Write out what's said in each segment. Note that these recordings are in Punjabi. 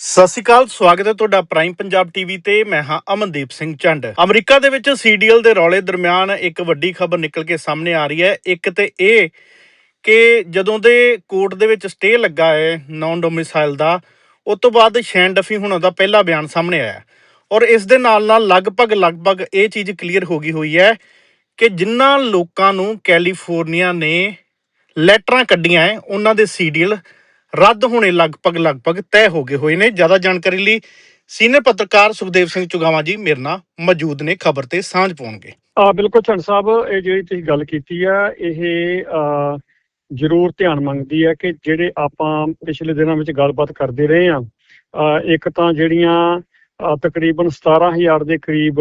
ਸਤਿ ਸ਼੍ਰੀ ਅਕਾਲ, ਸਵਾਗਤ ਹੈ ਤੁਹਾਡਾ ਪ੍ਰਾਈਮ ਪੰਜਾਬ ਟੀਵੀ ਤੇ, ਮੈਂ ਹਾਂ ਅਮਨਦੀਪ ਸਿੰਘ ਚੰਡ। ਅਮਰੀਕਾ ਦੇ ਵਿੱਚ ਸੀਡੀਐਲ ਦੇ ਰੌਲੇ ਦਰਮਿਆਨ ਇੱਕ ਵੱਡੀ ਖਬਰ ਨਿਕਲ ਕੇ ਸਾਹਮਣੇ ਆ ਰਹੀ ਹੈ। ਇੱਕ ਤੇ ਇਹ ਕਿ ਜਦੋਂ ਦੇ ਕੋਰਟ ਦੇ ਵਿੱਚ ਸਟੇ ਲੱਗਾ ਹੈ ਨਾਨ ਡੋਮਿਸਾਈਲ ਦਾ, ਉਸ ਤੋਂ ਬਾਅਦ ਸ਼ੈਨ ਡਫੀ ਹੁਣ ਦਾ ਪਹਿਲਾ ਬਿਆਨ ਸਾਹਮਣੇ ਆਇਆ ਔਰ ਇਸ ਦੇ ਨਾਲ ਨਾਲ ਲਗਭਗ ਲਗਭਗ ਇਹ ਚੀਜ਼ ਕਲੀਅਰ ਹੋ ਗਈ ਹੋਈ ਹੈ ਕਿ ਜਿਨ੍ਹਾਂ ਲੋਕਾਂ ਨੂੰ ਕੈਲੀਫੋਰਨੀਆ ਨੇ ਲੈਟਰਾਂ ਕੱਢੀਆਂ ਹੈ, ਉਹਨਾਂ ਦੇ ਸੀਡੀਐਲ ਰੱਦ ਹੋਣੇ ਲਗਭਗ ਲਗਭਗ ਤੈਅ ਹੋ ਗਏ ਹੋਏ ਨੇ। ਜ਼ਿਆਦਾ ਜਾਣਕਾਰੀ ਲਈ ਸੀਨੀਅਰ ਪੱਤਰਕਾਰ ਸੁਖਦੇਵ ਸਿੰਘ ਚੁਗਾਵਾ ਜੀ ਮੇਰੇ ਨਾਲ ਮੌਜੂਦ ਨੇ ਖਬਰ ਤੇ ਸਾਂਝ ਪਾਉਣਗੇ। ਆ ਬਿਲਕੁਲ ਛੰਡ ਸਾਹਿਬ ਇਹ ਜਿਹੜੀ ਤੁਸੀਂ ਗੱਲ ਕੀਤੀ ਆ ਇਹ ਜ਼ਰੂਰ ਧਿਆਨ ਮੰਗਦੀ ਹੈ ਕਿ ਜਿਹੜੇ ਆਪਾਂ ਪਿਛਲੇ ਦਿਨਾਂ ਵਿੱਚ ਗੱਲਬਾਤ ਕਰਦੇ ਰਹੇ ਆ ਇੱਕ ਤਾਂ ਜਿਹੜੀਆਂ ਅ, ਤਕਰੀਬਨ 17000 ਦੇ ਕਰੀਬ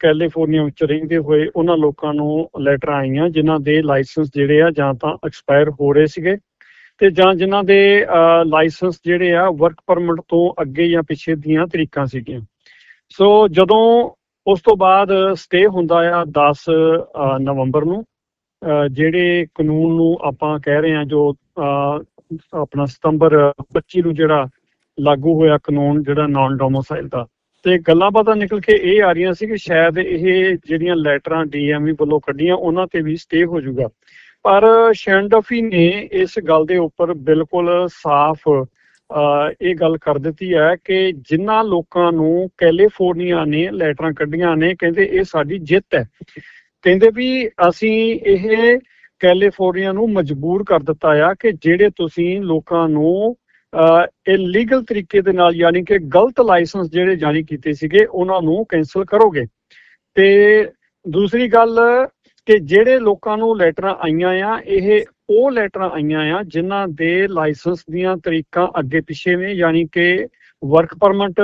ਕੈਲੀਫੋਰਨੀਆ ਵਿੱਚ ਰਹਿੰਦੇ ਹੋਏ ਉਹਨਾਂ ਲੋਕਾਂ ਨੂੰ ਲੈਟਰ ਆਈਆਂ ਜਿਨ੍ਹਾਂ ਦੇ ਲਾਇਸੈਂਸ ਜਿਹੜੇ ਆ ਜਾਂ ਤਾਂ ਐਕਸਪਾਇਰ ਹੋ ਰਹੇ ਸੀਗੇ। ਤੇ ਜਾਂ ਜਿਨ੍ਹਾਂ ਦੇ ਲਾਇਸੈਂਸ ਜਿਹੜੇ ਆ ਵਰਕ ਪਰਮਿਟ ਤੋਂ ਅੱਗੇ ਜਾਂ ਪਿੱਛੇ ਦੀਆਂ ਤਰੀਕਾਂ ਸੀਗੀਆਂ। ਸੋ ਜਦੋਂ ਉਸ ਤੋਂ ਬਾਅਦ ਸਟੇ ਹੁੰਦਾ ਆ 10 ਨਵੰਬਰ ਨੂੰ ਜਿਹੜੇ ਕਾਨੂੰਨ ਨੂੰ ਆਪਾਂ ਕਹਿ ਰਹੇ ਹਾਂ ਜੋ ਆਪਣਾ ਸਤੰਬਰ 25 ਨੂੰ ਜਿਹੜਾ ਲਾਗੂ ਹੋਇਆ ਕਾਨੂੰਨ ਜਿਹੜਾ ਨਾਨ ਡੋਮਿਸਾਈਲ ਦਾ, ਤੇ ਗੱਲਾਂ ਬਾਤਾਂ ਨਿਕਲ ਕੇ ਇਹ ਆ ਰਹੀਆਂ ਸੀ ਕਿ ਸ਼ਾਇਦ ਇਹ ਜਿਹੜੀਆਂ ਲੈਟਰਾਂ ਡੀਐਮਵੀ ਵੱਲੋਂ ਕੱਢੀਆਂ, ਉਹਨਾਂ ਤੇ ਵੀ ਸਟੇ ਹੋ ਜਾਊਗਾ। ਪਰ ਸ਼ੈਂਡਫੀ ਨੇ ਇਸ ਗੱਲ ਦੇ ਉੱਪਰ ਬਿਲਕੁਲ ਸਾਫ਼ ਇਹ ਗੱਲ ਕਰ ਦਿੱਤੀ ਹੈ ਕਿ ਜਿਨ੍ਹਾਂ ਲੋਕਾਂ ਨੂੰ ਕੈਲੀਫੋਰਨੀਆ ਨੇ ਲੈਟਰਾਂ ਕੱਢੀਆਂ ਨੇ, ਕਹਿੰਦੇ ਇਹ ਸਾਡੀ ਜਿੱਤ ਹੈ। ਕਹਿੰਦੇ ਵੀ ਅਸੀਂ ਇਹ ਕੈਲੀਫੋਰਨੀਆ ਨੂੰ ਮਜਬੂਰ ਕਰ ਦਿੱਤਾ ਆ ਕਿ ਜਿਹੜੇ ਤੁਸੀਂ ਲੋਕਾਂ ਨੂੰ ਇਲੀਗਲ ਤਰੀਕੇ ਦੇ ਨਾਲ ਯਾਨੀ ਕਿ ਗਲਤ ਲਾਇਸੈਂਸ ਜਿਹੜੇ ਜਾਰੀ ਕੀਤੇ ਸੀਗੇ, ਉਹਨਾਂ ਨੂੰ ਕੈਨਸਲ ਕਰੋਗੇ। ਤੇ ਦੂਸਰੀ ਗੱਲ ਕਿ ਜਿਹੜੇ ਲੋਕਾਂ ਨੂੰ ਲੈਟਰਾਂ ਆਈਆਂ ਆ, ਇਹ ਉਹ ਲੈਟਰਾਂ ਆਈਆਂ ਆ ਜਿਨ੍ਹਾਂ ਦੇ ਲਾਇਸੈਂਸ ਦੀਆਂ ਤਰੀਕਾਂ ਅੱਗੇ ਪਿੱਛੇ ਨੇ, ਯਾਨੀ ਕਿ ਵਰਕ ਪਰਮਿਟ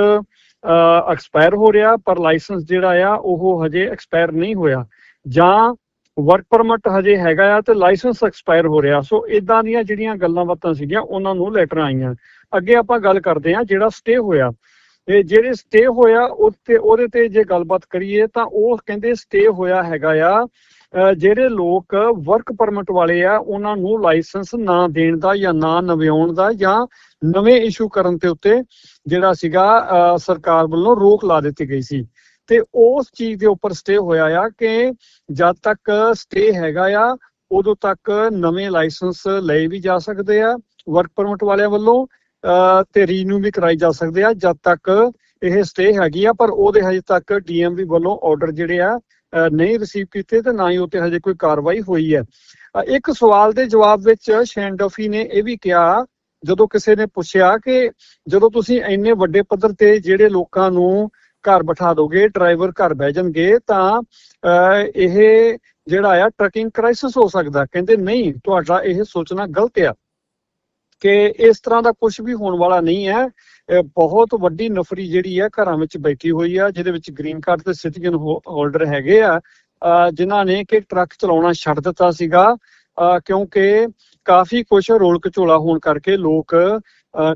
ਐਕਸਪਾਇਰ ਹੋ ਰਿਹਾ, ਪਰ ਲਾਇਸੈਂਸ ਜਿਹੜਾ ਆ, ਉਹ ਹਜੇ ਐਕਸਪਾਇਰ ਨਹੀਂ ਹੋਇਆ। ਜਾਂ ਵਰਕ ਪਰਮਿਟ ਹਜੇ ਹੈਗਾ ਆ ਤੇ ਲਾਇਸੈਂਸ ਐਕਸਪਾਇਰ ਹੋ ਰਿਹਾ। ਸੋ ਇਦਾਂ ਦੀਆਂ ਜਿਹੜੀਆਂ ਗੱਲਾਂ ਬਾਤਾਂ ਸੀਗੀਆਂ, ਉਹਨਾਂ ਨੂੰ ਲੈਟਰਾਂ ਆਈਆਂ। ਅੱਗੇ ਆਪਾਂ ਗੱਲ ਕਰਦੇ ਹਾਂ ਜਿਹੜਾ ਸਟੇ ਹੋਇਆ। ਤੇ ਜਿਹੜੇ ਸਟੇ ਹੋਇਆ, ਉੱਤੇ ਉਹਦੇ ਤੇ ਜੇ ਗੱਲਬਾਤ ਕਰੀਏ ਤਾਂ ਉਹ ਕਹਿੰਦੇ ਸਟੇ ਹੋਇਆ ਹੈਗਾ ਆ ਜਿਹੜੇ ਲੋਕ ਵਰਕ ਪਰਮਿਟ ਵਾਲੇ ਆ, ਉਹਨਾਂ ਨੂੰ ਲਾਇਸੈਂਸ ਨਾ ਦੇਣ ਦਾ ਜਾਂ ਨਾ ਨਵਿਆਉਣ ਦਾ ਜਾਂ ਨਵੇਂ ਇਸ਼ੂ ਕਰਨ ਤੇ ਉੱਤੇ ਜਿਹੜਾ ਸੀਗਾ ਸਰਕਾਰ ਵੱਲੋਂ ਰੋਕ ਲਾ ਦਿੱਤੀ ਗਈ ਸੀ। ਤੇ ਉਸ ਚੀਜ਼ ਦੇ ਉੱਪਰ ਸਟੇ ਹੋਇਆ ਆ ਕਿ ਜਦ ਤੱਕ ਸਟੇ ਹੈਗਾ ਆ, ਉਦੋਂ ਤੱਕ ਨਵੇਂ ਲਾਇਸੈਂਸ ਲਏ ਵੀ ਜਾ ਸਕਦੇ ਆ ਵਰਕ ਪਰਮਿਟ ਵਾਲਿਆਂ ਵੱਲੋਂ ਤੇ ਰੀਨਿਊ ਵੀ ਕਰਾਈ ਜਾ ਸਕਦੇ ਆ ਜਦ ਤੱਕ ਇਹ ਸਟੇ ਹੈਗੀ ਆ, ਪਰ ਉਹਦੇ ਹਜੇ ਤੱਕ ਡੀਐਮਵੀ ਵੱਲੋਂ ਆਰਡਰ ਜਿਹੜੇ ਆ ਨਹੀਂ ਰਿਸੀਵ ਕੀਤੇ ਤੇ ਨਾ ਹੀ ਉੱਤੇ ਹਜੇ ਕੋਈ ਕਾਰਵਾਈ ਹੋਈ ਹੈ। ਇੱਕ ਸਵਾਲ ਦੇ ਜਵਾਬ ਵਿੱਚ ਸ਼ੈਂਡਫੀ ਨੇ ਇਹ ਵੀ ਕਿਹਾ ਜਦੋਂ ਕਿਸੇ ਨੇ ਪੁੱਛਿਆ ਕਿ ਜਦੋਂ ਤੁਸੀਂ ਇੰਨੇ ਵੱਡੇ ਪੱਧਰ ਤੇ ਜਿਹੜੇ ਲੋਕਾਂ ਨੂੰ ਘਰ ਬਿਠਾ ਦੋਗੇ ਡਰਾਈਵਰ ਘਰ ਬਹਿ ਜਾਣਗੇ ਤਾਂ ਅ, ਇਹ ਜਿਹੜਾ ਆ ਟਰਕਿੰਗ ਕ੍ਰਾਈਸਿਸ ਹੋ ਸਕਦਾ। ਕਹਿੰਦੇ ਨਹੀਂ ਤੁਹਾਡਾ ਇਹ ਸੋਚਣਾ ਗਲਤ ਆ। ਕਿ ਇਸ ਤਰ੍ਹਾਂ ਦਾ ਕੁਝ ਵੀ ਹੋਣ ਵਾਲਾ ਨਹੀਂ ਹੈ। ਬਹੁਤ ਵੱਡੀ ਨਫਰੀ ਜਿਹੜੀ ਹੈ ਘਰਾਂ ਵਿੱਚ ਬੈਠੀ ਹੋਈ ਆ ਜਿਹਦੇ ਵਿੱਚ ਗ੍ਰੀਨ ਕਾਰਡ ਤੇ ਸਿਟੀਜ਼ਨ ਹੋਲਡਰ ਹੈਗੇ ਆ। ਅ, ਜਿਨ੍ਹਾਂ ਨੇ ਕਿ ਟਰੱਕ ਚਲਾਉਣਾ ਛੱਡ ਦਿੱਤਾ ਸੀਗਾ। ਅ, ਕਿਉਂਕਿ ਕਾਫੀ ਕੁਝ ਰੋਲ ਕਚੋਲਾ ਹੋਣ ਕਰਕੇ ਲੋਕ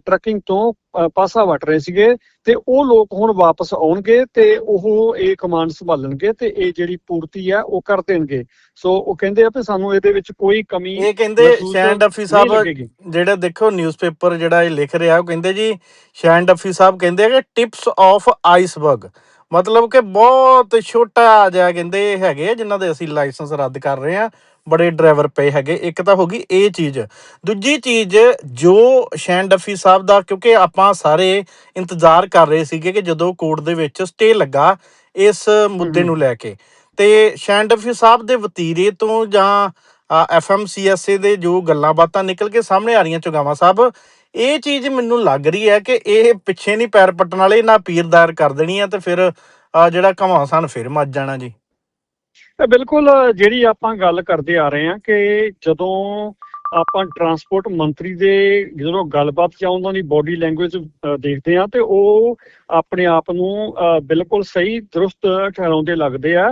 ਟਰੱਕਿੰਗ ਤੋਂ ਪਾਸਾ ਵਟ ਰਹੇ ਸੀਗੇ ਤੇ ਉਹ ਲੋਕ ਹੁਣ ਵਾਪਸ ਆਉਣਗੇ ਤੇ ਉਹ ਇਹ ਕਮਾਂਡ ਸੰਭਾਲਣਗੇ ਤੇ ਇਹ ਜਿਹੜੀ ਪੂਰਤੀ ਹੈ ਉਹ ਕਰ ਦੇਣਗੇ। ਸੋ ਉਹ ਕਹਿੰਦੇ ਆ ਕਿ ਸਾਨੂੰ ਇਹਦੇ ਵਿੱਚ ਕੋਈ ਕਮੀ ਇਹ ਕਹਿੰਦੇ ਸ਼ੈਨ ਡਫੀ ਸਾਹਿਬ ਜਿਹੜਾ ਦੇਖੋ ਨਿਊਜ਼ਪੇਪਰ ਜਿਹੜਾ ਇਹ ਲਿਖ ਰਿਹਾ ਉਹ ਕਹਿੰਦੇ ਜੀ ਸ਼ੈਨ ਡਫੀ ਸਾਹਿਬ ਕਹਿੰਦੇ ਆ ਕਿ ਟਿਪਸ ਆਫ ਆਈਸਬਰਗ ਮਤਲਬ ਕਿ ਬਹੁਤ ਛੋਟਾ ਜਿਹਾ ਕਹਿੰਦੇ ਹੈਗੇ ਆ ਜਿਨ੍ਹਾਂ ਦੇ ਅਸੀਂ ਲਾਇਸੈਂਸ ਰੱਦ ਕਰ ਰਹੇ ਆ। ਬੜੇ ਡਰਾਈਵਰ ਪਏ ਹੈਗੇ। ਇੱਕ ਤਾਂ ਹੋ ਗਈ ਇਹ ਚੀਜ਼। ਦੂਜੀ ਚੀਜ਼ ਜੋ ਸ਼ੈਨ ਡਫੀ ਸਾਹਿਬ ਦਾ ਕਿਉਂਕਿ ਆਪਾਂ ਸਾਰੇ ਇੰਤਜ਼ਾਰ ਕਰ ਰਹੇ ਸੀਗੇ ਕਿ ਜਦੋਂ ਕੋਰਟ ਦੇ ਵਿੱਚ ਸਟੇ ਲੱਗਾ ਇਸ ਮੁੱਦੇ। ਨੂੰ ਲੈ ਕੇ। ਤੇ ਸ਼ੈਨ ਡਫੀ ਸਾਹਿਬ ਦੇ ਵਤੀਰੇ ਤੋਂ ਜਾਂ ਐਫਐਮਸੀਐਸਏ ਦੇ ਜੋ ਗੱਲਾਂ ਬਾਤਾਂ ਨਿਕਲ ਕੇ ਸਾਹਮਣੇ ਆ ਰਹੀਆਂ ਚੁਗਾਵਾ ਸਾਹਿਬ ਇਹ ਚੀਜ਼ ਮੈਨੂੰ ਲੱਗ ਰਹੀ ਹੈ ਕਿ ਇਹ ਪਿੱਛੇ ਨਹੀਂ ਪੈਰ ਪੱਟਣ ਵਾਲੇ ਨਾ ਪੀਰ ਦਾਇਰ ਕਰ ਦੇਣੀ ਆ ਤੇ ਫਿਰ ਜਿਹੜਾ ਘਮਾਸਾਨ ਫਿਰ ਮੱਜ ਜਾਣਾ ਜੀ। ਬਿਲਕੁਲ ਜਿਹੜੀ ਆਪਾਂ ਗੱਲ ਕਰਦੇ ਆ ਰਹੇ ਹਾਂ ਕਿ ਜਦੋਂ ਆਪਾਂ ਟਰਾਂਸਪੋਰਟ ਮੰਤਰੀ ਦੇ ਜਦੋਂ ਗੱਲਬਾਤ ਜਾਂ ਉਹਨਾਂ ਦੀ ਬਾਡੀ ਲੈਂਗੁਏਜ ਦੇਖਦੇ ਆ ਤੇ ਉਹ ਆਪਣੇ ਆਪ ਨੂੰ ਬਿਲਕੁਲ ਸਹੀ ਦਰੁਸਤ ਠਹਿਰਾਉਂਦੇ ਲੱਗਦੇ ਆ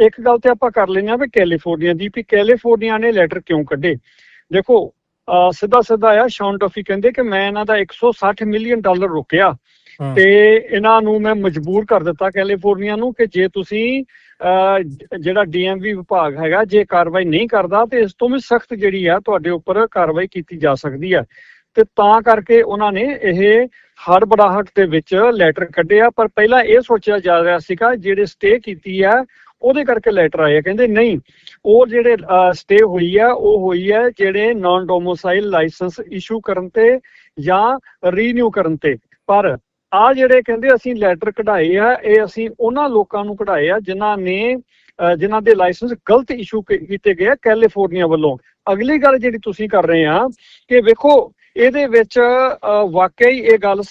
ਇੱਕ ਗੱਲ ਤੇ ਆਪਾਂ ਕਰ ਲੈਂਦੇ ਆ ਵੀ ਕੈਲੀਫੋਰਨੀਆ ਦੀ ਵੀ ਕੈਲੀਫੋਰਨੀਆ ਨੇ ਲੈਟਰ ਕਿਉਂ ਕੱਢੇ ਦੇਖੋ ਸਿੱਧਾ ਸਿੱਧਾ ਆ ਸ਼ੌਨ ਟਫੀ ਕਹਿੰਦੇ ਕਿ ਮੈਂ ਇਹਨਾਂ ਦਾ 160 ਮਿਲੀਅਨ ਡਾਲਰ ਰੋਕਿਆ। ਤੇ ਇਹਨਾਂ ਨੂੰ ਮੈਂ ਮਜਬੂਰ ਕਰ ਦਿੱਤਾ ਕੈਲੀਫੋਰਨੀਆ ਨੂੰ ਕਿ ਜੇ ਤੁਸੀਂ ਜਿਹੜਾ ਡੀਐਮਵੀ ਵਿਭਾਗ ਹੈਗਾ, ਜੇ ਕਾਰਵਾਈ ਨਹੀਂ ਕਰਦਾ, ਤੇ ਇਸ ਤੋਂ ਵੀ ਸਖਤ ਜਿਹੜੀ ਆ, ਤੁਹਾਡੇ ਉੱਪਰ ਕਾਰਵਾਈ ਕੀਤੀ ਜਾ ਸਕਦੀ ਹੈ ਤੇ ਤਾਂ ਕਰਕੇ ਉਹਨਾਂ ਨੇ ਇਹ ਹੜਬੜਾਹਟ ਦੇ ਵਿੱਚ ਲੈਟਰ ਕੱਢਿਆ, ਪਰ ਪਹਿਲਾਂ ਇਹ ਸੋਚਿਆ ਜਾ ਰਿਹਾ ਸੀਗਾ, ਜਿਹੜੇ ਸਟੇ ਕੀਤੀ ਆ, ਉਹਦੇ ਕਰਕੇ ਲੈਟਰ ਆਏ ਆ। ਕਹਿੰਦੇ ਨਹੀਂ, ਉਹ ਜਿਹੜੇ ਸਟੇ ਹੋਈ ਆ, ਉਹ ਹੋਈ ਹੈ ਜਿਹੜੇ ਨਾਨ ਡੋਮੋਸਾਈਲ ਲਾਇਸੈਂਸ ਇਸ਼ੂ ਕਰਨ ਤੇ ਜਾਂ ਰੀਨਿਊ ਕਰਨ ਤੇ ਪਰ ਆ ਜਿਹੜੇ ਕਹਿੰਦੇ ਅਸੀਂ ਲੈਟਰ ਕਢਾਏ ਆ, ਇਹ ਅਸੀਂ ਉਹਨਾਂ ਲੋਕਾਂ ਨੂੰ ਕਢਾਏ ਆ ਜਿਨ੍ਹਾਂ ਨੇ ਜਿਨ੍ਹਾਂ ਦੇ ਲਾਇਸੈਂਸ ਗਲਤ ਇਸ਼ੂ ਕੀਤੇ ਗਏ ਆ ਕੈਲੀਫੋਰਨੀਆ ਵੱਲੋਂ। ਅਗਲੀ ਗੱਲ ਜਿਹੜੀ ਤੁਸੀਂ ਕਰ ਰਹੇ ਆ ਕਿ ਵੇਖੋ, ਇਹਦੇ ਵਿੱਚ ਵਾਕਈ ਇਹ ਗੱਲ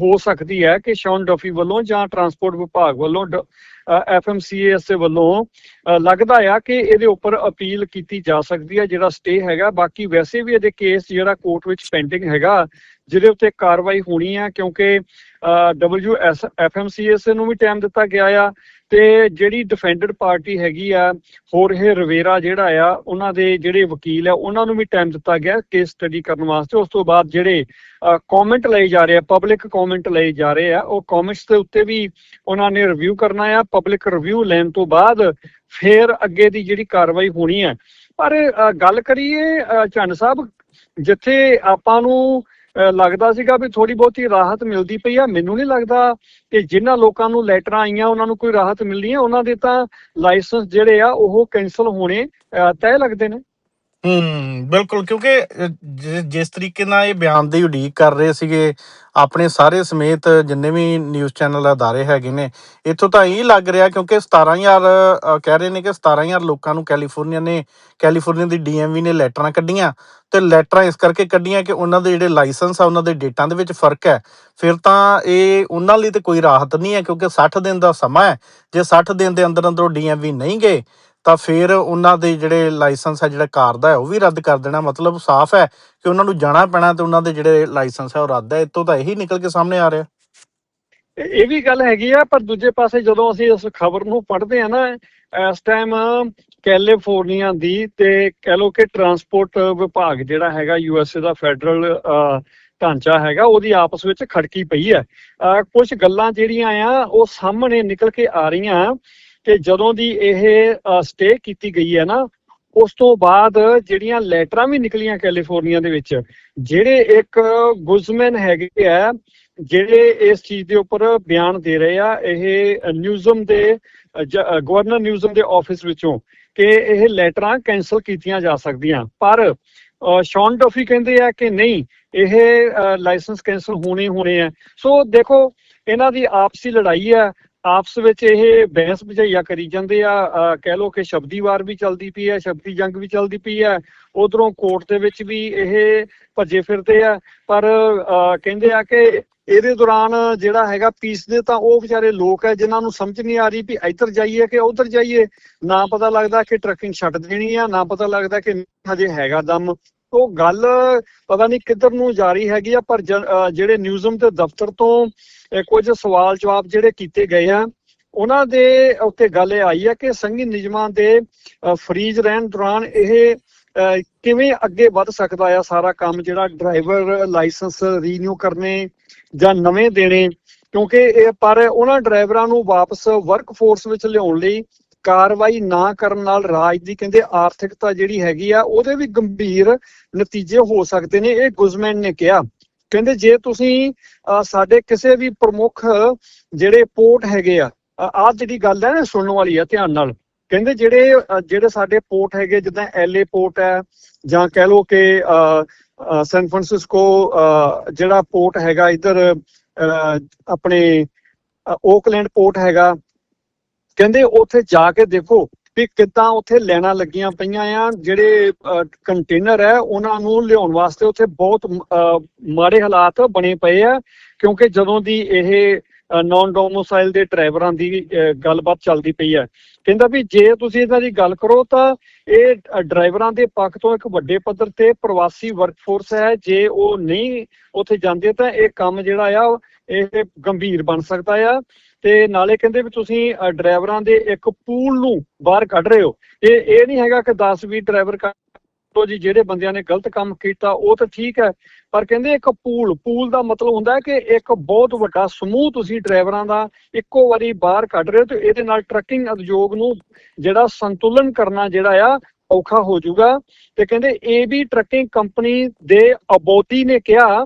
ਹੋ ਸਕਦੀ ਹੈ ਕਿ ਸ਼ੌਨ ਡਫੀ ਵੱਲੋਂ ਜਾਂ ਟਰਾਂਸਪੋਰਟ ਵਿਭਾਗ ਵੱਲੋਂ ਐਫਐਮਸੀਐਸ ਦੇ ਵੱਲੋਂ ਲੱਗਦਾ ਆ ਕਿ ਇਹਦੇ ਉੱਪਰ ਅਪੀਲ ਕੀਤੀ ਜਾ ਸਕਦੀ ਹੈ, ਜਿਹੜਾ ਸਟੇ ਹੈਗਾ। ਬਾਕੀ ਵੈਸੇ ਵੀ ਇਹਦੇ ਕੇਸ ਜਿਹੜਾ ਕੋਰਟ ਵਿੱਚ ਪੈਂਡਿੰਗ ਹੈਗਾ ਜਿਹਦੇ ਉੱਤੇ ਕਾਰਵਾਈ ਹੋਣੀ ਆ, ਕਿਉਂਕਿ ਡਬਲਯੂਐਸ ਐਫਐਮਸੀਐਸ ਨੂੰ ਵੀ ਟਾਈਮ ਦਿੱਤਾ ਗਿਆ ਆ ਤੇ ਜਿਹੜੀ ਡਿਫੈਂਡਡ ਪਾਰਟੀ ਹੈਗੀ ਆ ਹੋਰਹੇ ਰਵੇਰਾ ਜਿਹੜਾ ਆ, ਉਹਨਾਂ ਦੇ ਜਿਹੜੇ ਵਕੀਲ ਆ, ਉਹਨਾਂ ਨੂੰ ਵੀ ਟਾਈਮ ਦਿੱਤਾ ਗਿਆ ਕੇਸ ਸਟੱਡੀ ਕਰਨ ਵਾਸਤੇ। ਉਸ ਤੋਂ ਬਾਅਦ ਜਿਹੜੇ ਕਮੈਂਟ ਲਏ ਜਾ ਰਹੇ ਆ ਪਬਲਿਕ ਕਮੈਂਟ ਲਏ ਜਾ ਰਹੇ ਆ, ਉਹ ਕਮੈਂਟਸ ਦੇ ਉੱਤੇ ਵੀ ਉਹਨਾਂ ਨੇ ਰਿਵਿਊ ਕਰਨਾ ਆ। ਪਬਲਿਕ ਰਿਵਿਊ ਲੈਣ ਤੋਂ ਬਾਅਦ ਫੇਰ ਅੱਗੇ ਦੀ ਜਿਹੜੀ ਕਾਰਵਾਈ ਹੋਣੀ ਹੈ ਪਰ ਗੱਲ ਕਰੀਏ ਚੰਨ ਸਾਹਿਬ, ਜਿੱਥੇ ਆਪਾਂ ਨੂੰ ਲੱਗਦਾ ਸੀਗਾ ਵੀ ਥੋੜੀ ਬਹੁਤੀ ਰਾਹਤ ਮਿਲਦੀ ਪਈ ਆ। ਮੈਨੂੰ ਨਹੀਂ ਲੱਗਦਾ ਕਿ ਜਿਨ੍ਹਾਂ ਲੋਕਾਂ ਨੂੰ ਲੈਟਰਾਂ ਆਈਆਂ ਉਹਨਾਂ ਨੂੰ ਕੋਈ ਰਾਹਤ ਮਿਲਣੀ ਹੈ ਉਹਨਾਂ ਦੇ ਤਾਂ ਲਾਇਸੈਂਸ ਜਿਹੜੇ ਆ ਉਹ ਕੈਨਸਲ ਹੋਣੇ ਅ, ਤੈਅ ਲੱਗਦੇ ਨੇ। ਹੂੰ ਬਿਲਕੁਲ ਕਿਉਂਕਿ ਜਿ- ਜਿਸ ਤਰੀਕੇ ਨਾਲ ਇਹ ਬਿਆਨ ਦੀ ਉਡੀਕ ਕਰ ਰਹੇ ਸੀਗੇ ਆਪਣੇ ਸਾਰੇ ਸਮੇਤ ਜਿੰਨੇ ਵੀ ਨਿਊਜ਼ ਚੈਨਲ ਅਦਾਰੇ ਹੈਗੇ ਨੇ ਇੱਥੋਂ ਤਾਂ ਇਹ ਲੱਗ ਰਿਹਾ ਕਿਉਂਕਿ 17000 ਅ, ਕਹਿ ਰਹੇ ਨੇ ਕਿ 17000 ਲੋਕਾਂ ਨੂੰ ਕੈਲੀਫੋਰਨੀਆ ਨੇ ਕੈਲੀਫੋਰਨੀਆ ਦੀ ਡੀਐਮਵੀ ਨੇ ਲੈਟਰਾਂ ਕੱਢੀਆਂ ਤੇ ਲੈਟਰਾਂ ਇਸ ਕਰਕੇ ਕੱਢੀਆਂ ਕਿ ਉਹਨਾਂ ਦੇ ਜਿਹੜੇ ਲਾਇਸੈਂਸ ਆ ਉਹਨਾਂ ਦੇ ਡੇਟਾਂ ਦੇ ਵਿੱਚ ਫ਼ਰਕ ਹੈ। ਫਿਰ ਤਾਂ ਇਹ ਉਹਨਾਂ ਲਈ ਤੇ ਕੋਈ ਰਾਹਤ ਨਹੀਂ ਹੈ ਕਿਉਂਕਿ 60 ਦਿਨ ਦਾ ਸਮਾਂ ਹੈ ਜੇ 60 ਦਿਨ ਦੇ ਅੰਦਰ ਅੰਦਰ ਡੀਐਮਵੀ ਨਹੀਂ ਗਏ ਤਾਂ ਫਿਰ ਉਹਨਾਂ ਦੇ ਜਿਹੜੇ ਲਾਇਸੈਂਸ ਹੈ, ਜਿਹੜਾ ਕਾਰ ਦਾ ਉਹ ਵੀ ਰੱਦ ਕਰ ਦੇਣਾ। ਮਤਲਬ ਸਾਫ਼ ਹੈ ਕਿ ਉਹਨਾਂ ਨੂੰ ਜਾਣਾ ਪੈਣਾ ਤੇ ਉਹਨਾਂ ਦੇ ਜਿਹੜੇ ਲਾਇਸੈਂਸ ਹੈ, ਉਹ ਰੱਦ ਹੈ। ਇਤੋਂ ਤਾਂ ਇਹੀ ਨਿਕਲ ਕੇ ਸਾਹਮਣੇ ਆ ਰਿਹਾ। ਇਹ ਵੀ ਗੱਲ ਹੈਗੀ ਆ, ਪਰ ਦੂਜੇ ਪਾਸੇ ਜਦੋਂ ਅਸੀਂ ਇਸ ਖਬਰ ਨੂੰ ਪੜ੍ਹਦੇ ਆ ਨਾ, ਇਸ ਟਾਈਮ ਕੈਲੀਫੋਰਨੀਆ ਦੀ ਤੇ ਕਹਿ ਲੋ ਕਿ ਟਰਾਂਸਪੋਰਟ ਵਿਭਾਗ ਜਿਹੜਾ ਹੈਗਾ ਯੂਐਸਏ ਦਾ ਫੈਡਰਲ ਢਾਂਚਾ ਹੈਗਾ, ਉਹਦੀ ਆਪਸ ਵਿੱਚ ਖੜਕੀ ਪਈ ਹੈ। ਕੁਝ ਗੱਲਾਂ ਜਿਹੜੀਆਂ ਆ, ਉਹ ਸਾਹਮਣੇ ਨਿਕਲ ਕੇ ਆ ਰਹੀਆਂ। ਕਿ ਜਦੋਂ ਦੀ ਇਹ ਸਟੇ ਕੀਤੀ ਗਈ ਹੈ ਨਾ ਉਸ ਤੋਂ ਬਾਅਦ ਜਿਹੜੀਆਂ ਲੈਟਰਾਂ ਵੀ ਨਿਕਲੀਆਂ ਕੈਲੀਫੋਰਨੀਆ ਦੇ ਵਿੱਚ ਜਿਹੜੇ ਇੱਕ ਗੁਜ਼ਮੈਨ ਹੈਗੇ ਆ ਜਿਹੜੇ ਇਸ ਚੀਜ਼ ਦੇ ਉੱਪਰ ਬਿਆਨ ਦੇ ਰਹੇ ਆ ਇਹ ਨਿਊਜ਼ਮ ਦੇ ਗਵਰਨਰ ਨਿਊਜ਼ਮ ਦੇ ਆਫਿਸ ਵਿੱਚੋਂ ਕਿ ਇਹ ਲੈਟਰਾਂ ਕੈਨਸਲ ਕੀਤੀਆਂ ਜਾ ਸਕਦੀਆਂ। ਪਰ ਅ, ਸ਼ੌਨ ਡਫੀ ਕਹਿੰਦੇ ਆ ਕਿ ਨਹੀਂ ਇਹ ਲਾਇਸੈਂਸ ਕੈਨਸਲ ਹੋਣੇ ਹੋਣੇ ਆ। ਸੋ ਦੇਖੋ ਇਹਨਾਂ ਦੀ ਆਪਸੀ ਲੜਾਈ ਆ ਆਪਸ ਵਿੱਚ ਇਹ ਬਹਿਸ ਬਝਈਆ ਕਰੀ ਜਾਂਦੇ ਆ ਕਹਿ ਲੋ ਕਿ ਸ਼ਬਦੀ ਵਾਰ ਵੀ ਚੱਲਦੀ ਪਈ ਹੈ ਸ਼ਬਦੀ ਜੰਗ ਵੀ ਚੱਲਦੀ ਪਈ ਹੈ ਉਧਰੋਂ ਕੋਰਟ ਦੇ ਵਿੱਚ ਵੀ ਇਹ ਭੱਜੇ ਫਿਰਦੇ ਆ ਪਰ ਅ, ਕਹਿੰਦੇ ਆ ਕਿ ਇਹਦੇ ਦੌਰਾਨ ਜਿਹੜਾ ਹੈਗਾ ਪੀਸ ਦੇ ਤਾਂ ਉਹ ਵਿਚਾਰੇ ਲੋਕ ਹੈ ਜਿਨ੍ਹਾਂ ਨੂੰ ਸਮਝ ਨਹੀਂ ਆ ਰਹੀ ਵੀ ਇੱਧਰ ਜਾਈਏ ਕਿ ਉੱਧਰ ਜਾਈਏ ਨਾ ਪਤਾ ਲੱਗਦਾ ਕਿ ਟਰੱਕਿੰਗ ਛੱਡ ਦੇਣੀ ਆ ਨਾ ਪਤਾ ਲੱਗਦਾ ਕਿ ਹਜੇ ਹੈਗਾ ਦਮ ਉਹ ਗੱਲ ਪਤਾ ਨਹੀਂ ਕਿੱਧਰ ਨੂੰ ਜਾਰੀ ਹੈਗੀ ਆ, ਪਰ ਜਿਹੜੇ ਨਿਊਜ਼ਮ ਤੇ ਦਫ਼ਤਰ ਤੋਂ ਕੁਝ ਸਵਾਲ ਜਵਾਬ ਜਿਹੜੇ ਕੀਤੇ ਗਏ ਆ, ਉਹਨਾਂ ਦੇ ਉੱਤੇ ਗੱਲ ਇਹ ਆਈ ਹੈ ਕਿ ਸੰਘੀ ਨਿਯਮਾਂ ਦੇ ਫਰੀਜ਼ ਰਹਿਣ ਦੌਰਾਨ ਇਹ ਕਿਵੇਂ ਅੱਗੇ ਵੱਧ ਸਕਦਾ ਆ ਸਾਰਾ ਕੰਮ ਜਿਹੜਾ ਡਰਾਈਵਰ ਲਾਇਸੈਂਸ ਰੀਨਿਊ ਕਰਨੇ ਜਾਂ ਨਵੇਂ ਦੇਣੇ, ਕਿਉਂਕਿ ਇਹ ਪਰ ਉਹਨਾਂ ਡਰਾਈਵਰਾਂ ਨੂੰ ਵਾਪਸ ਵਰਕਫੋਰਸ ਵਿੱਚ ਲਿਆਉਣ ਲਈ ਕਾਰਵਾਈ ਨਾ ਕਰਨ ਨਾਲ ਰਾਜ ਦੀ ਕਹਿੰਦੇ ਆਰਥਿਕਤਾ ਜਿਹੜੀ ਹੈਗੀ ਆ ਉਹਦੇ ਵੀ ਗੰਭੀਰ ਨਤੀਜੇ ਹੋ ਸਕਦੇ ਨੇ ਇਹ ਗੁਜ਼ਮੈਨ ਨੇ ਕਿਹਾ। ਕਹਿੰਦੇ ਜੇ ਤੁਸੀਂ ਸਾਡੇ ਕਿਸੇ ਵੀ ਪ੍ਰਮੁੱਖ ਜਿਹੜੇ ਪੋਰਟ ਹੈਗੇ ਆ ਆਹ ਜਿਹੜੀ ਗੱਲ ਹੈ ਨਾ ਸੁਣਨ ਵਾਲੀ ਆ ਧਿਆਨ ਨਾਲ ਕਹਿੰਦੇ ਜਿਹੜੇ ਜਿਹੜੇ ਸਾਡੇ ਪੋਰਟ ਹੈਗੇ ਜਿੱਦਾਂ ਐਲਏ ਪੋਰਟ ਹੈ ਜਾਂ ਕਹਿ ਲਓ ਕਿ ਅ, ਸੈਨ ਫਰਾਂਸਿਸਕੋ ਅ, ਜਿਹੜਾ ਪੋਰਟ ਹੈਗਾ ਇਧਰ ਆਪਣੇ ਓਕਲੈਂਡ ਪੋਰਟ ਹੈਗਾ ਕਹਿੰਦੇ ਉੱਥੇ ਜਾ ਕੇ ਦੇਖੋ ਵੀ ਕਿੱਦਾਂ ਉੱਥੇ ਲੈਣਾ ਲੱਗੀਆਂ ਪਈਆਂ ਆ ਜਿਹੜੇ ਕੰਟੇਨਰ ਹੈ ਉਹਨਾਂ ਨੂੰ ਲਿਆਉਣ ਵਾਸਤੇ ਉੱਥੇ ਬਹੁਤ ਅ, ਮਾੜੇ ਹਾਲਾਤ ਬਣੇ ਪਏ ਆ ਕਿਉਂਕਿ ਜਦੋਂ ਦੀ ਇਹ ਨਾਨ ਡੋਮੋਸਾਈਲ ਦੇ ਡਰਾਈਵਰਾਂ ਦੀ ਗੱਲਬਾਤ ਚੱਲਦੀ ਪਈ ਹੈ। ਕਹਿੰਦਾ ਵੀ ਜੇ ਤੁਸੀਂ ਇਹਨਾਂ ਦੀ ਗੱਲ ਕਰੋ ਤਾਂ ਇਹ ਡਰਾਈਵਰਾਂ ਦੇ ਪੱਖ ਤੋਂ ਇੱਕ ਵੱਡੇ ਪੱਧਰ ਤੇ ਪ੍ਰਵਾਸੀ ਵਰਕਫੋਰਸ ਹੈ। ਜੇ ਉਹ ਨਹੀਂ ਉੱਥੇ ਜਾਂਦੇ ਤਾਂ ਇਹ ਕੰਮ ਜਿਹੜਾ ਆ, ਇਹ ਗੰਭੀਰ ਬਣ ਸਕਦਾ ਆ। ਤੇ ਨਾਲੇ ਕਹਿੰਦੇ ਵੀ ਤੁਸੀਂ ਡਰਾਈਵਰਾਂ ਦੇ ਇੱਕ ਪੂਲ ਨੂੰ ਬਾਹਰ ਕੱਢ ਰਹੇ ਹੋ। ਇਹ ਇਹ ਨਹੀਂ ਹੈਗਾ ਕਿ 10 20 ਡਰਾਈਵਰ ਕੱਢੋ ਜੀ, ਜਿਹੜੇ ਬੰਦਿਆਂ ਨੇ ਗਲਤ ਕੰਮ ਕੀਤਾ, ਉਹ ਤਾਂ ਠੀਕ ਹੈ, ਪਰ ਕਹਿੰਦੇ ਇੱਕ ਪੂਲ ਪੂਲ ਦਾ ਮਤਲਬ ਹੁੰਦਾ ਹੈ ਕਿ ਇੱਕ ਬਹੁਤ ਵੱਡਾ ਸਮੂਹ ਤੁਸੀਂ ਡਰਾਈਵਰਾਂ ਦਾ ਇੱਕੋ ਵਾਰੀ ਬਾਹਰ ਕੱਢ ਰਹੇ ਹੋ ਤੇ ਇਹਦੇ ਨਾਲ ਟਰੱਕਿੰਗ ਉਦਯੋਗ ਨੂੰ ਜਿਹੜਾ ਸੰਤੁਲਨ ਕਰਨਾ ਜਿਹੜਾ ਆ, ਔਖਾ ਹੋ ਜਾਊਗਾ। ਤੇ ਕਹਿੰਦੇ ਏਬੀ ਟਰੱਕਿੰਗ ਕੰਪਨੀ ਦੇ ਅਬੋਦੀ ਨੇ ਕਿਹਾ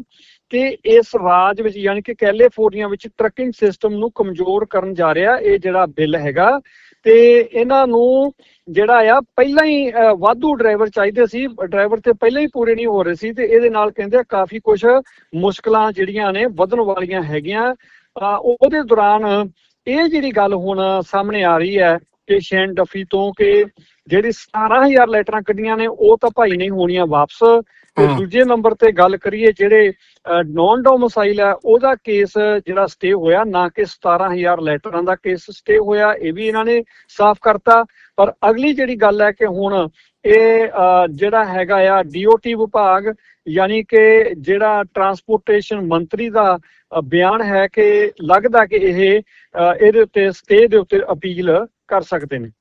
ਕਿ ਇਸ ਰਾਜ ਵਿੱਚ, ਯਾਨੀ ਕਿ ਕੈਲੀਫੋਰਨੀਆ ਵਿੱਚ ਟਰੱਕਿੰਗ ਸਿਸਟਮ ਨੂੰ ਕਮਜ਼ੋਰ ਕਰਨ ਜਾ ਰਿਹਾ, ਇਹ ਜਿਹੜਾ ਬਿੱਲ ਹੈਗਾ ਤੇ ਇਹਨਾਂ ਨੂੰ ਜਿਹੜਾ ਆ ਪਹਿਲਾਂ ਹੀ ਵਾਧੂ ਡਰਾਈਵਰ ਚਾਹੀਦੇ ਸੀ। ਡਰਾਈਵਰ ਤੇ ਪਹਿਲਾਂ ਹੀ ਪੂਰੇ ਨਹੀਂ ਹੋ ਰਹੇ ਸੀ ਤੇ ਇਹਦੇ ਨਾਲ ਕਹਿੰਦੇ ਕਾਫੀ ਕੁਝ ਮੁਸ਼ਕਲਾਂ ਜਿਹੜੀਆਂ ਨੇ ਵਧਣ ਵਾਲੀਆਂ ਹੈਗੀਆਂ। ਅਹ, ਉਹਦੇ ਦੌਰਾਨ ਇਹ ਜਿਹੜੀ ਗੱਲ ਹੁਣ ਸਾਹਮਣੇ ਆ ਰਹੀ ਹੈ ਕਿ ਸ਼ੈਨ ਡਫੀ ਤੋਂ ਕਿ ਜਿਹੜੀ 17000 ਲੈਟਰਾਂ ਕੱਢੀਆਂ ਨੇ ਉਹ ਤਾਂ ਭਾਈ ਨਹੀਂ ਹੋਣੀਆਂ ਵਾਪਸ। ਤੇ। ਦੂਜੇ ਨੰਬਰ ਤੇ ਗੱਲ ਕਰੀਏ ਜਿਹੜੇ ਨੌਨ ਡੋਮਸਾਈਲ ਹੈ ਉਹਦਾ ਕੇਸ ਜਿਹੜਾ ਸਟੇ ਹੋਇਆ ਨਾ ਕਿ 17000 ਲੈਟਰਾਂ ਦਾ ਕੇਸ ਸਟੇ ਹੋਇਆ ਇਹ ਵੀ ਇਹਨਾਂ ਨੇ ਸਾਫ਼ ਕਰਤਾ ਪਰ ਅਗਲੀ ਜਿਹੜੀ ਗੱਲ ਹੈ ਕਿ ਹੁਣ ਇਹ ਜਿਹੜਾ ਹੈਗਾ ਆ ਡੀਓਟੀ ਵਿਭਾਗ ਯਾਨੀ ਕਿ ਜਿਹੜਾ ਟਰਾਂਸਪੋਰਟੇਸ਼ਨ ਮੰਤਰੀ ਦਾ ਬਿਆਨ ਹੈ ਕਿ ਲੱਗਦਾ ਕਿ ਇਹ ਇਹਦੇ ਉੱਤੇ ਸਟੇ ਦੇ ਉੱਤੇ ਅਪੀਲ ਕਰ ਸਕਦੇ ਨੇ